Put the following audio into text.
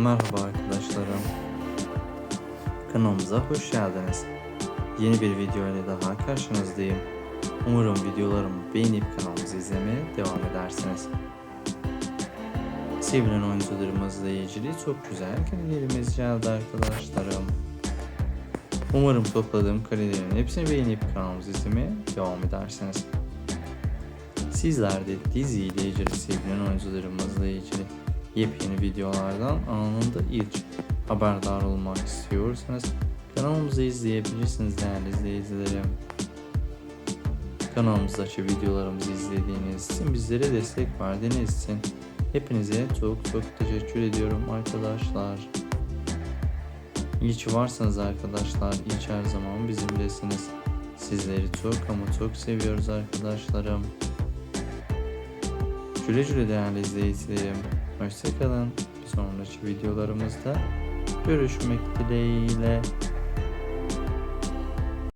Merhaba arkadaşlarım. Kanalımıza hoş geldiniz. Yeni bir video ile daha karşınızdayım. Umarım videolarımı beğenip kanalımızı izlemeye devam edersiniz. Sevilen oyuncularımızla ilgili çok güzel karelerimiz geldi arkadaşlarım. Umarım topladığım karelerin hepsini beğenip kanalımızı izlemeye devam edersiniz. Sizler de diziyle ilgili sevilen oyuncularımızla ilgili yepyeni videolardan anında ilk haberdar olmak istiyorsanız kanalımızı izleyebilirsiniz değerli izleyicilerim. Kanalımızdaki videolarımızı izlediğiniz için bizlere destek verdiğiniz için hepinize çok çok teşekkür ediyorum arkadaşlar. İyi ki varsınız arkadaşlar. İyi her zaman bizimlesiniz. Sizleri çok ama çok seviyoruz arkadaşlarım. Güle güle değerli izleyicilerim. Hoşçakalın. Sonraki videolarımızda görüşmek dileğiyle.